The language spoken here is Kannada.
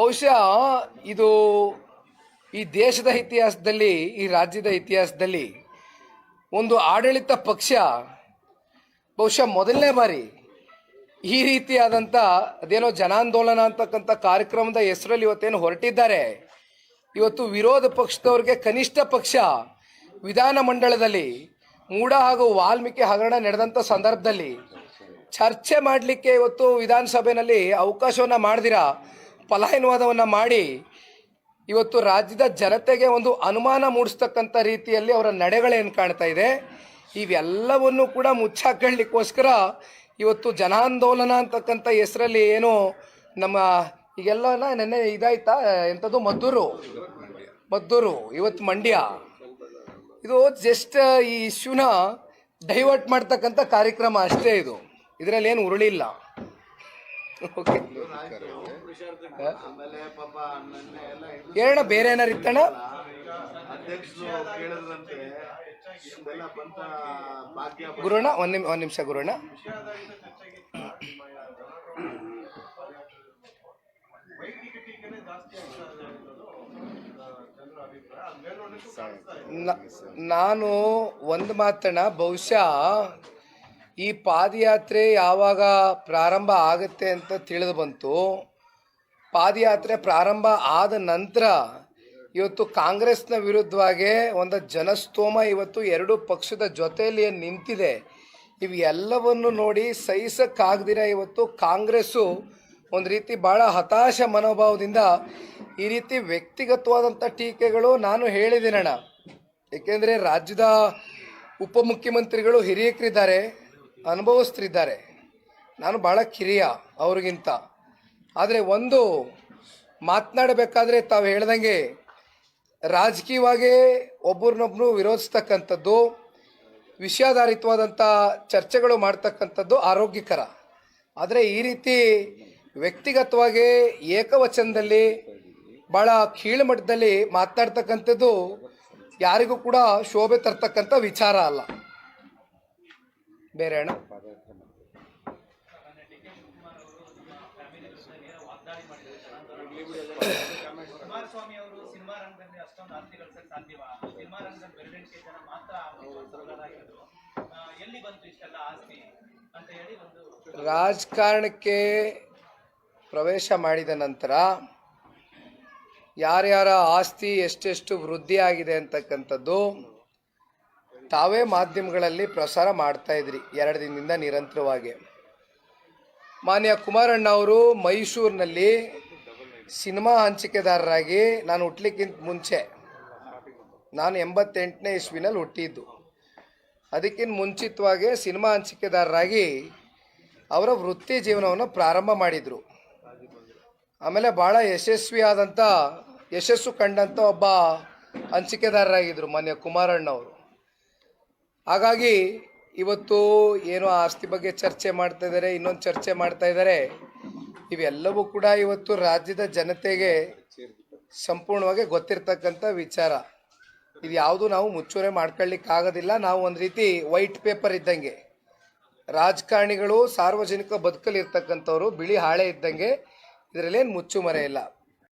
ಬಹುಶಃ, ಇದು ಈ ದೇಶದ ಇತಿಹಾಸದಲ್ಲಿ, ಈ ರಾಜ್ಯದ ಇತಿಹಾಸದಲ್ಲಿ ಒಂದು ಆಡಳಿತ ಪಕ್ಷ ಬಹುಶಃ ಮೊದಲನೇ ಬಾರಿ ಈ ರೀತಿಯಾದಂಥ ಅದೇನೋ ಜನಾಂದೋಲನ ಅಂತಕ್ಕಂಥ ಕಾರ್ಯಕ್ರಮದ ಹೆಸರಲ್ಲಿ ಇವತ್ತೇನು ಹೊರಟಿದ್ದಾರೆ. ಇವತ್ತು ವಿರೋಧ ಪಕ್ಷದವ್ರಿಗೆ ಕನಿಷ್ಠ ಪಕ್ಷ ವಿಧಾನಮಂಡಲದಲ್ಲಿ ಮೂಡ ಹಾಗೂ ವಾಲ್ಮೀಕಿ ಹಗರಣ ನಡೆದಂಥ ಸಂದರ್ಭದಲ್ಲಿ ಚರ್ಚೆ ಮಾಡಲಿಕ್ಕೆ ಇವತ್ತು ವಿಧಾನಸಭೆಯಲ್ಲಿ ಅವಕಾಶವನ್ನು ಮಾಡ್ದಿರ? ಪಲಾಯನವಾದವನ್ನು ಮಾಡಿ ಇವತ್ತು ರಾಜ್ಯದ ಜನತೆಗೆ ಒಂದು ಅನುಮಾನ ಮೂಡಿಸ್ತಕ್ಕಂಥ ರೀತಿಯಲ್ಲಿ ಅವರ ನಡೆಗಳೇನು ಕಾಣ್ತಾ ಇದೆ, ಇವೆಲ್ಲವನ್ನು ಕೂಡ ಮುಚ್ಚಾಕೊಳ್ಳಿಕ್ಕೋಸ್ಕರ ಇವತ್ತು ಜನಾಂದೋಲನ ಅಂತಕ್ಕಂಥ ಹೆಸರಲ್ಲಿ ಏನು ನಮ್ಮ ಈಗೆಲ್ಲ ನೆನ್ನೆ ಇದಾಯ್ತಾ, ಎಂಥದ್ದು ಮದ್ದೂರು ಮದ್ದೂರು, ಇವತ್ತು ಮಂಡ್ಯ. ಇದು ಜಸ್ಟ್ ಈ ಇಶ್ಯೂನ ಡೈವರ್ಟ್ ಮಾಡ್ತಕ್ಕಂಥ ಕಾರ್ಯಕ್ರಮ ಅಷ್ಟೇ ಇದು. ಇದರಲ್ಲಿ ಏನು ಉರುಳಿಲ್ಲ. ಹೇಳೋಣ ಬೇರೆ ಏನಾರು ಇತ್ತಣ್ಣ? ಗುರುಣ ಒಂದು ನಿಮ್ ಒಂದ್ ನಿಮಿಷ ಗುರುಣ ನಾನು ಒಂದು ಮಾತಣ್ಣ ಬಹುಶಃ ಈ ಪಾದಯಾತ್ರೆ ಯಾವಾಗ ಪ್ರಾರಂಭ ಆಗುತ್ತೆ ಅಂತ ತಿಳಿದು ಬಂತು. ಪಾದಯಾತ್ರೆ ಪ್ರಾರಂಭ ಆದ ನಂತರ ಇವತ್ತು ಕಾಂಗ್ರೆಸ್ನ ವಿರುದ್ಧವಾಗಿ ಒಂದು ಜನಸ್ತೋಮ ಇವತ್ತು ಎರಡು ಪಕ್ಷದ ಜೊತೆಯಲ್ಲಿ ನಿಂತಿದೆ. ಇವೆಲ್ಲವನ್ನು ನೋಡಿ ಸಹಿಸಕ್ಕಾಗ್ದಿರ ಇವತ್ತು ಕಾಂಗ್ರೆಸ್ಸು ಒಂದು ರೀತಿ ಭಾಳ ಹತಾಶ ಮನೋಭಾವದಿಂದ ಈ ರೀತಿ ವ್ಯಕ್ತಿಗತವಾದಂಥ ಟೀಕೆಗಳು ನಾನು ಹೇಳಿದ್ದೀನಣ್ಣ. ಏಕೆಂದರೆ ರಾಜ್ಯದ ಉಪಮುಖ್ಯಮಂತ್ರಿಗಳು ಹಿರಿಯಕರಿದ್ದಾರೆ. ಅನುಭವಸ್ಥರಿದ್ದಾರೆ. ನಾನು ಭಾಳ ಕಿರಿಯ ಅವ್ರಿಗಿಂತ. ಆದರೆ ಒಂದು ಮಾತನಾಡಬೇಕಾದ್ರೆ ತಾವು ಹೇಳ್ದಂಗೆ ರಾಜಕೀಯವಾಗಿ ಒಬ್ಬರನ್ನೊಬ್ಬರು ವಿರೋಧಿಸ್ತಕ್ಕಂಥದ್ದು ವಿಷಯಾಧಾರಿತವಾದಂಥ ಚರ್ಚೆಗಳು ಮಾಡ್ತಕ್ಕಂಥದ್ದು ಆರೋಗ್ಯಕರ. ಆದರೆ ಈ ರೀತಿ ವ್ಯಕ್ತಿಗತವಾಗಿ ಏಕವಚನದಲ್ಲಿ ಭಾಳ ಕೀಳುಮಟ್ಟದಲ್ಲಿ ಮಾತನಾಡ್ತಕ್ಕಂಥದ್ದು ಯಾರಿಗೂ ಕೂಡ ಶೋಭೆ ತರ್ತಕ್ಕಂಥ ವಿಚಾರ ಅಲ್ಲ. ಬೇರೆ ಅಣ್ಣ? ಕುಮಾರಸ್ವಾಮಿ ಅವರು ಸಿನಿಮಾ ರಂಗದಲ್ಲಿ ಅಷ್ಟೊಂದು ಆಸ್ತಿ ಗಳಿಸಕ್ ಸಾಧ್ಯವಾ? ಸಿನಿಮಾ ರಂಗದಲ್ಲಿ ಬೆರಳೆಣಿಕೆ ಜನ ಮಾತ್ರ ಸಫಲರಾಗಿದ್ರು ಎಲ್ಲಿ ಬಂತು ಇಷ್ಟೆಲ್ಲ ಆಸ್ತಿ ಅಂತ ಹೇಳಿ ಒಂದು ರಾಜಕಾರಣಕ್ಕೆ ಪ್ರವೇಶ ಮಾಡಿದ ನಂತರ ಯಾರ್ಯಾರ ಆಸ್ತಿ ಎಷ್ಟೆಷ್ಟು ವೃದ್ಧಿ ಆಗಿದೆ ಅಂತಕ್ಕಂಥದ್ದು ತಾವೇ ಮಾಧ್ಯಮಗಳಲ್ಲಿ ಪ್ರಸಾರ ಮಾಡ್ತಾ ಇದ್ರಿ, ಎರಡು ದಿನದಿಂದ ನಿರಂತರವಾಗಿ. ಮಾನ್ಯ ಕುಮಾರಣ್ಣ ಅವರು ಮೈಸೂರಿನಲ್ಲಿ ಸಿನಿಮಾ ಹಂಚಿಕೆದಾರರಾಗಿ ನಾನು ಹುಟ್ಟಲಿಕ್ಕಿಂತ ಮುಂಚೆ, ನಾನು ಎಂಬತ್ತೆಂಟನೇ ಇಸ್ವಿನಲ್ಲಿ ಹುಟ್ಟಿದ್ದು. ಅದಕ್ಕಿಂತ ಮುಂಚಿತವಾಗಿ ಸಿನಿಮಾ ಹಂಚಿಕೆದಾರರಾಗಿ ಅವರ ವೃತ್ತಿ ಜೀವನವನ್ನು ಪ್ರಾರಂಭ ಮಾಡಿದರು. ಆಮೇಲೆ ಭಾಳ ಯಶಸ್ವಿಯಾದಂಥ, ಯಶಸ್ಸು ಕಂಡಂಥ ಒಬ್ಬ ಹಂಚಿಕೆದಾರರಾಗಿದ್ದರು ಮಾನ್ಯ ಕುಮಾರಣ್ಣವರು. ಹಾಗಾಗಿ ಇವತ್ತು ಏನೋ ಆಸ್ತಿ ಬಗ್ಗೆ ಚರ್ಚೆ ಮಾಡ್ತಾ ಇದ್ದಾರೆ, ಇನ್ನೊಂದು ಚರ್ಚೆ ಮಾಡ್ತಾ ಇದ್ದಾರೆ. ಇವೆಲ್ಲವೂ ಕೂಡ ಇವತ್ತು ರಾಜ್ಯದ ಜನತೆಗೆ ಸಂಪೂರ್ಣವಾಗಿ ಗೊತ್ತಿರ್ತಕ್ಕಂಥ ವಿಚಾರ. ಇದು ಯಾವುದು ನಾವು ಮುಚ್ಚೂರೆ ಮಾಡ್ಕೊಳ್ಳಿಕ್ಕಾಗೋದಿಲ್ಲ, ನಾವು ಒಂದು ರೀತಿ ವೈಟ್ ಪೇಪರ್ ಇದ್ದಂಗೆ. ರಾಜಕಾರಣಿಗಳು ಸಾರ್ವಜನಿಕ ಬದುಕಲ್ಲಿ ಇರ್ತಕ್ಕಂಥವ್ರು, ಬಿಳಿ ಹಾಳೆ ಇದ್ದಂಗೆ, ಇದರಲ್ಲೇನು ಮುಚ್ಚುಮರೆ ಇಲ್ಲ.